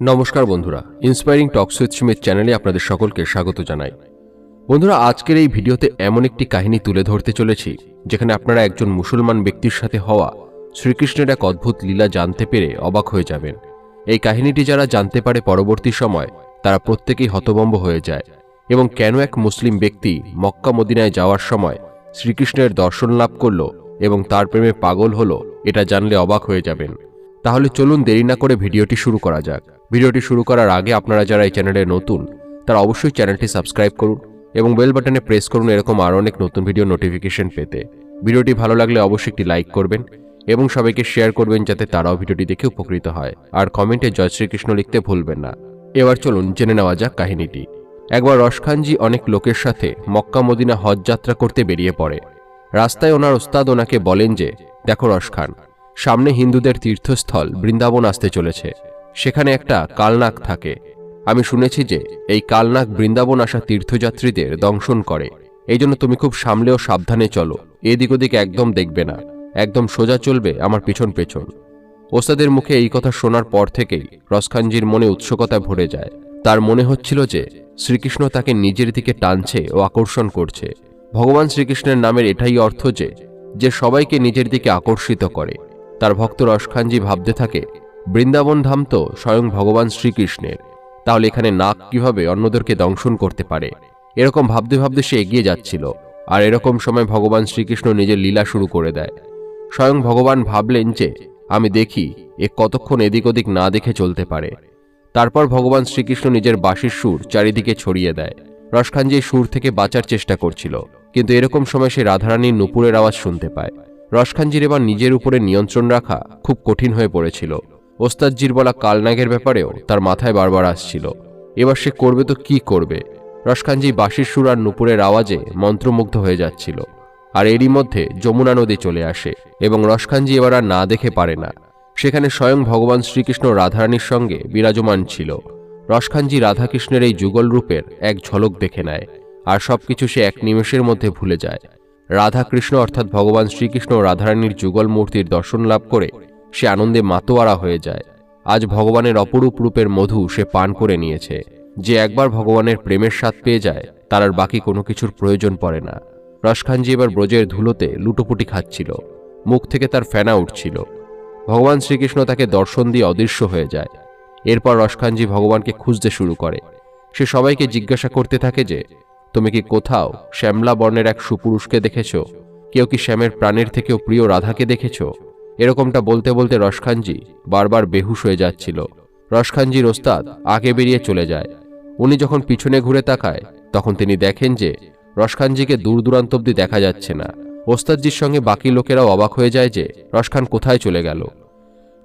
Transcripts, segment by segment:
নমস্কার বন্ধুরা inspiring talks with Sumit চ্যানেলে আপনাদের সকলকে স্বাগত জানাই। বন্ধুরা, আজকের এই ভিডিওতে এমন একটি কাহিনী তুলে ধরতে চলেছি, যেখানে আপনারা একজন মুসলমান ব্যক্তির সাথে হওয়া শ্রীকৃষ্ণের এক অদ্ভুত লীলা জানতে পেরে অবাক হয়ে যাবেন। এই কাহিনীটি যারা জানতে পারে পরবর্তী সময়, তারা প্রত্যেকেই হতবম্ব হয়ে যায় এবং কেন এক মুসলিম ব্যক্তি মক্কা মদিনায় যাওয়ার সময় শ্রীকৃষ্ণের দর্শন লাভ করল এবং তার প্রেমে পাগল হলো, এটা জানলে অবাক হয়ে যাবেন। তাহলে চলুন দেরি না করে ভিডিওটি শুরু করা যাক। ভিডিওটি শুরু করার আগে আপনারা যারা এই চ্যানেলে নতুন, তারা অবশ্যই চ্যানেলটি সাবস্ক্রাইব করুন এবং বেল বাটনে প্রেস করুন এরকম আরও অনেক নতুন ভিডিও নোটিফিকেশন পেতে। ভিডিওটি ভালো লাগলে অবশ্যই একটি লাইক করবেন এবং সবাইকে শেয়ার করবেন যাতে তারাও ভিডিওটি দেখে উপকৃত হয়। আর কমেন্টে জয় শ্রীকৃষ্ণ লিখতে ভুলবেন না। এবার চলুন জেনে নেওয়া যাক কাহিনীটি। একবার রশখানজি অনেক লোকের সাথে মক্কা মদিনা হজ যাত্রা করতে বেরিয়ে পড়ে। রাস্তায় ওনার ওস্তাদ ওনাকে বলেন যে, দেখো রশখান সামনে হিন্দুদের তীর্থস্থল বৃন্দাবন আসতে চলেছে। সেখানে একটা কালনাক থাকে। আমি শুনেছি যে এই কালনাক বৃন্দাবন আসা তীর্থযাত্রীদের দংশন করে। এই জন্য তুমি খুব সামলে ও সাবধানে চলো। এদিক ওদিক একদম দেখবে না। একদম সোজা চলবে আমার পিছন পেছন। ওস্তাদের মুখে এই কথা শোনার পর থেকেই রসখানজির মনে উৎসুকতা ভরে যায়। তার মনে হচ্ছিল যে শ্রীকৃষ্ণ তাকে নিজের দিকে টানছে ও আকর্ষণ করছে। ভগবান শ্রীকৃষ্ণের নামের এটাই অর্থ যে যে সবাইকে নিজের দিকে আকর্ষিত করে। তার ভক্ত রসখানজি ভাবতে থাকে বৃন্দাবন ধাম তো স্বয়ং ভগবান শ্রীকৃষ্ণের। তাহলে এখানে নাক কীভাবে অন্যদেরকে দংশন করতে পারে? এরকম ভাবতে ভাবতে সে এগিয়ে যাচ্ছিল, আর এরকম সময় ভগবান শ্রীকৃষ্ণ নিজের লীলা শুরু করে দেয়। স্বয়ং ভগবান ভাবলেন যে, আমি দেখি এ কতক্ষণ এদিক ওদিক না দেখে চলতে পারে। তারপর ভগবান শ্রীকৃষ্ণ নিজের বাঁশির সুর চারিদিকে ছড়িয়ে দেয়। রসখানজি সুর থেকে বাঁচার চেষ্টা করছিল, কিন্তু এরকম সময় সে রাধারানীর নুপুরের আওয়াজ শুনতে পায়। রসখানজির এবার নিজের উপরে নিয়ন্ত্রণ রাখা খুব কঠিন হয়ে পড়েছিল। ওস্তাদজির বলা কালনাগের ব্যাপারেও তার মাথায় বারবার আসছিল। এবার সে করবে তো কি করবে? রসখানজি বাঁশির সুর আর নুপুরের আওয়াজে মন্ত্রমুগ্ধ হয়ে যাচ্ছিল। আর এরই মধ্যে যমুনা নদী চলে আসে এবং রসখানজি এবার আর না দেখে পারে না। সেখানে স্বয়ং ভগবান শ্রীকৃষ্ণ রাধারানীর সঙ্গে বিরাজমান ছিল। রসখানজি রাধাকৃষ্ণের এই যুগল রূপের এক ঝলক দেখে নেয়, আর সবকিছু সে এক নিমেষের মধ্যে ভুলে যায়। রাধাকৃষ্ণ অর্থাৎ ভগবান শ্রীকৃষ্ণ রাধারানীর যুগল মূর্তির দর্শন লাভ করে সে আনন্দে মাতোয়ারা হয়ে যায়। আজ ভগবানের অপরূপ রূপের মধু সে পান করে নিয়েছে। যে একবার ভগবানের প্রেমের স্বাদ পেয়ে যায়, তার আর বাকি কোনো কিছুর প্রয়োজন পড়ে না। রসখানজি এবার ব্রজের ধুলোতে লুটোপুটি খাচ্ছিল। মুখ থেকে তার ফেনা উঠছিল। ভগবান শ্রীকৃষ্ণ তাকে দর্শন দিয়ে অদৃশ্য হয়ে যায়। এরপর রসখানজি ভগবানকে খুঁজতে শুরু করে। সে সবাইকে জিজ্ঞাসা করতে থাকে যে, তুমি কি কোথাও শ্যামলা বর্ণের এক সুপুরুষকে দেখেছ? কেউ কি শ্যামের প্রাণের থেকেও প্রিয় রাধাকে দেখেছ? এরকমটা বলতে বলতে রসখানজি বারবার বেহুশ হয়ে যাচ্ছিল। রসখানজির ওস্তাদ আগে বেরিয়ে চলে যায়। উনি যখন পিছনে ঘুরে তাকায়, তখন তিনি দেখেন যে রসখানজিকে দূর দূরান্ত অব্দি দেখা যাচ্ছে না। ওস্তাদজির সঙ্গে বাকি লোকেরাও অবাক হয়ে যায় যে রসখান কোথায় চলে গেল।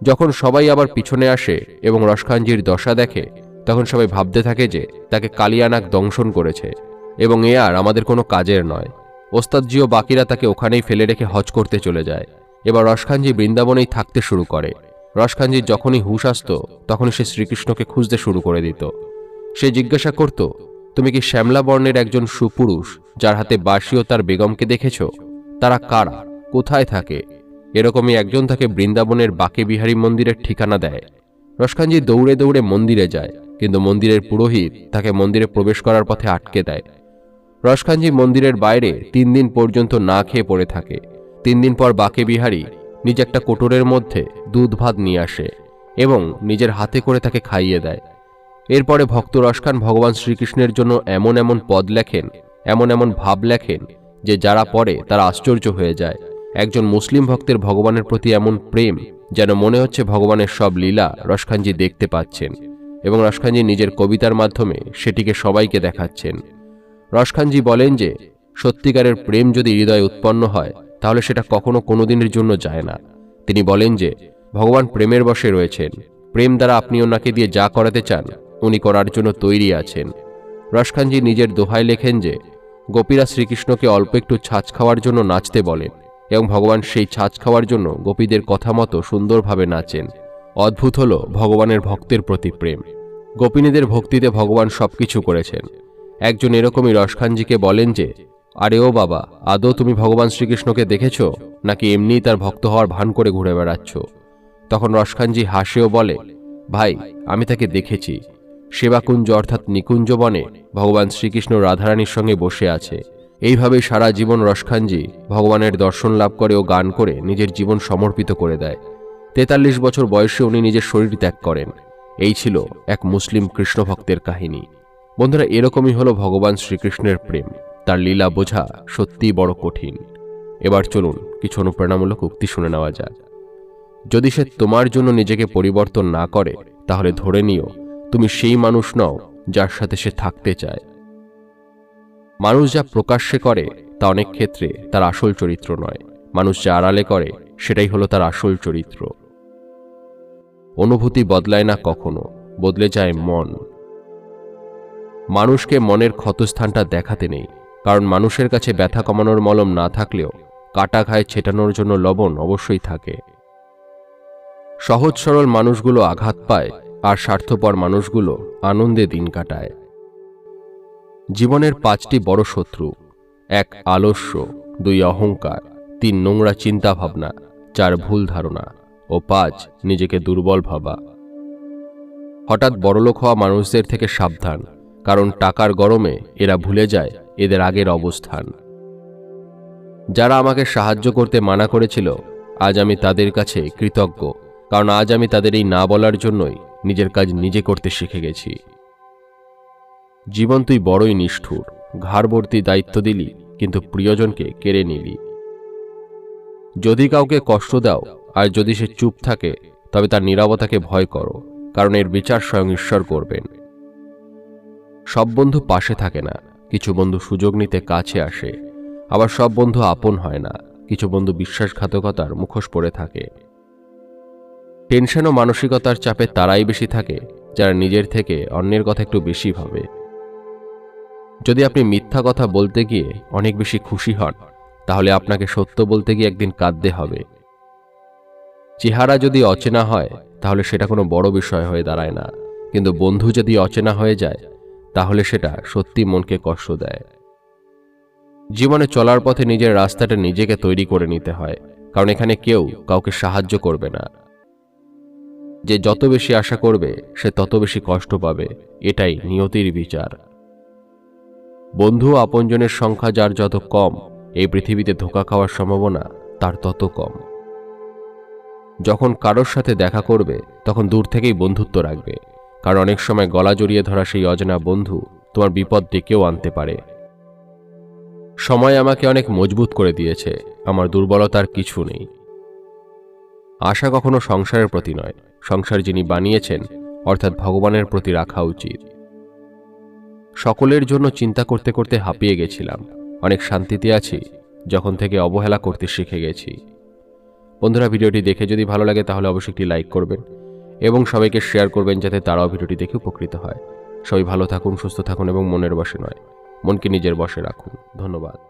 যখন সবাই আবার পিছনে আসে এবং রসখানজির দশা দেখে, তখন সবাই ভাবতে থাকে যে তাকে কালিয়ানাক দংশন করেছে এবং এ আর আমাদের কোনো কাজের নয়। ওস্তাদজি ও বাকিরা তাকে ওখানেই ফেলে রেখে হজ করতে চলে যায়। এবার রসখানজি বৃন্দাবনেই থাকতে শুরু করে। রসখানজির যখনই হুশ আসত, তখনই সে শ্রীকৃষ্ণকে খুঁজতে শুরু করে দিত। সে জিজ্ঞাসা করত, তুমি কি শ্যামলা বর্ণের একজন সুপুরুষ, যার হাতে বাসি ও তার বেগমকে দেখেছ? তারা কারা? কোথায় থাকে? এরকমই একজন তাকে বৃন্দাবনের বাকে বিহারী মন্দিরের ঠিকানা দেয়। রসখানজি দৌড়ে দৌড়ে মন্দিরে যায়, কিন্তু মন্দিরের পুরোহিত তাকে মন্দিরে প্রবেশ করার পথে আটকে দেয়। রসখানজি মন্দিরের বাইরে তিন দিন পর্যন্ত না খেয়ে পড়ে থাকে। তিন দিন পর বাকে বিহারী নিজ একটা কোটরের মধ্যে দুধ ভাত নিয়ে আসে এবং নিজের হাতে করে তাকে খাইয়ে দেয়। এরপরে ভক্ত রসখান ভগবান শ্রীকৃষ্ণের জন্য এমন এমন পদ লেখেন, এমন এমন ভাব লেখেন যে যারা পড়ে তারা আশ্চর্য হয়ে যায়। একজন মুসলিম ভক্তের ভগবানের প্রতি এমন প্রেম যেন মনে হচ্ছে ভগবানের সব লীলা রসখানজি দেখতে পাচ্ছেন এবং রসখানজি নিজের কবিতার মাধ্যমে সেটিকে সবাইকে দেখাচ্ছেন। রসখানজি বলেন যে, সত্যিকারের প্রেম যদি হৃদয়ে উৎপন্ন হয় তাহলে সেটা কখনো কোনো দিনের জন্য যায় না। তিনি বলেন যে, ভগবান প্রেমের বশে রয়েছেন। প্রেম দ্বারা আপনি ওনাকে দিয়ে যা করাতে চান, উনি করার জন্য তৈরি আছেন। রসখানজি নিজের দোহায় লেখেন যে, গোপীরা শ্রীকৃষ্ণকে অল্প একটু ছাঁচ খাওয়ার জন্য নাচতে বলেন এবং ভগবান সেই ছাঁচ খাওয়ার জন্য গোপীদের কথা মতো সুন্দরভাবে নাচেন। অদ্ভুত হল ভগবানের ভক্তের প্রতি প্রেম। গোপিনীদের ভক্তিতে ভগবান সবকিছু করেছেন। একজন এরকমই রসখানজিকে বলেন যে আরে ও বাবা, আদৌ তুমি ভগবান শ্রীকৃষ্ণকে দেখেছ? নাকি এমনিই তার ভক্ত হওয়ার ভান করে ঘুরে বেড়াচ্ছ? তখন রসখানজি হাসেও বলে, ভাই, আমি তাকে দেখেছি। সেবাকুঞ্জ অর্থাৎ নিকুঞ্জ বনে ভগবান শ্রীকৃষ্ণ রাধারানীর সঙ্গে বসে আছে। এইভাবে সারা জীবন রসখানজি ভগবানের দর্শন লাভ করে ও গান করে নিজের জীবন সমর্পিত করে দেয়। তেতাল্লিশ বছর বয়সে উনি নিজের শরীর ত্যাগ করেন। এই ছিল এক মুসলিম কৃষ্ণ ভক্তের কাহিনী। বন্ধুরা, এরকমই হলো ভগবান শ্রীকৃষ্ণের প্রেম। তার লীলা বোঝা সত্যিই বড় কঠিন। এবার চলুন কিছু অনুপ্রেরণামূলক উক্তি শুনে নেওয়া যাক। যদি সে তোমার জন্য নিজেকে পরিবর্তন না করে, তাহলে ধরে নিও তুমি সেই মানুষ নও যার সাথে সে থাকতে চায়। মানুষ যা প্রকাশ্যে করে, তা অনেক ক্ষেত্রে তার আসল চরিত্র নয়। মানুষ যা আড়ালে করে, সেটাই হলো তার আসল চরিত্র। অনুভূতি বদলায় না কখনো, বদলে যায় মন। মানুষকে মনের ক্ষতস্থানটা দেখাতে নেই কারণ মানুষের কাছে ব্যথা কমানোর মলম না থাকলেও কাটা ঘায়ে ছেটানোর জন্য লবণ অবশ্যই থাকে। সহজ সরল মানুষগুলো আঘাত পায় আর স্বার্থপর মানুষগুলো আনন্দে দিন কাটায়। জীবনের পাঁচটি বড় শত্রু, এক আলস্য, দুই অহংকার, তিন নোংরা চিন্তা ভাবনা চার ভুল ধারণা ও পাঁচ নিজেকে দুর্বল ভাবা। হঠাৎ বড়লোক হওয়া মানুষদের থেকে সাবধান, কারণ টাকার গরমে এরা ভুলে যায় এদের আগের অবস্থান। যারা আমাকে সাহায্য করতে মানা করেছিল, আজ আমি তাদের কাছে কৃতজ্ঞ, কারণ আজ আমি তাদের এই না বলার জন্যই নিজের কাজ নিজে করতে শিখে গেছি। জীবন তুই বড়ই নিষ্ঠুর ঘাড়বর্তী দায়িত্ব দিলি, কিন্তু প্রিয়জনকে কেড়ে নিলি। যদি কাউকে কষ্ট দাও, আর যদি সে চুপ থাকে, তবে তার নীরবতাকে ভয় করো, কারণ এর বিচার স্বয়ং ঈশ্বর করবেন। সব বন্ধু পাশে থাকে না কিছু বন্ধু সুযোগ নিতে কাছে আসে, আবার সব বন্ধু আপন হয় না, কিছু বন্ধু বিশ্বাসঘাতকতার মুখোশ পড়ে থাকে। টেনশন ও মানসিকতার চাপে তারাই বেশি থাকে, যারা নিজের থেকে অন্যের কথা একটু বেশি ভাবে। যদি আপনি মিথ্যা কথা বলতে গিয়ে অনেক বেশি খুশি হন, তাহলে আপনাকে সত্য বলতে গিয়ে একদিন কাঁদতে হবে। চেহারা যদি অচেনা হয়, তাহলে সেটা কোনো বড় বিষয় হয়ে দাঁড়ায় না, কিন্তু বন্ধু যদি অচেনা হয়ে যায় তাহলে সেটা সত্যি মনকে কষ্ট দেয়। জীবনে চলার পথে নিজের রাস্তাটা নিজেকে তৈরি করে নিতে হয়, কারণ এখানে কেউ কাউকে সাহায্য করবে না। যে যত বেশি আশা করবে, সে তত বেশি কষ্ট পাবে, এটাই নিয়তির বিচার। বন্ধু আপনজনের সংখ্যা যার যত কম, এই পৃথিবীতে ধোকা খাওয়ার সম্ভাবনা তার তত কম। যখন কারোর সাথে দেখা করবে, তখন দূর থেকেই বন্ধুত্ব রাখবে। কারণ অনেক সময় গলা জড়িয়ে ধরা সেই অজানা বন্ধু তোমার বিপদ ডেকেও আনতে পারে। সময় আমাকে অনেক মজবুত করে দিয়েছে, আমার দুর্বলতার কিছু নেই। আশা কখনো সংসারের প্রতি নয়, সংসার যিনি বানিয়েছেন, অর্থাৎ ভগবানের প্রতি রাখা উচিত। সকলের জন্য চিন্তা করতে করতে হাঁপিয়ে গেছিলাম। অনেক শান্তিতে আছি, যখন থেকে অবহেলা করতে শিখে গেছি। বন্ধুরা, ভিডিওটি দেখে যদি ভালো লাগে তাহলে অবশ্যই একটি লাইক করবেন। এবং সবাইকে শেয়ার করবেন যাতে তারাও ভিডিওটি দেখে উপকৃত হয়। সবাই ভালো থাকুন, সুস্থ থাকুন এবং মনের বসে নয়, মনকে নিজের বসে রাখুন। ধন্যবাদ।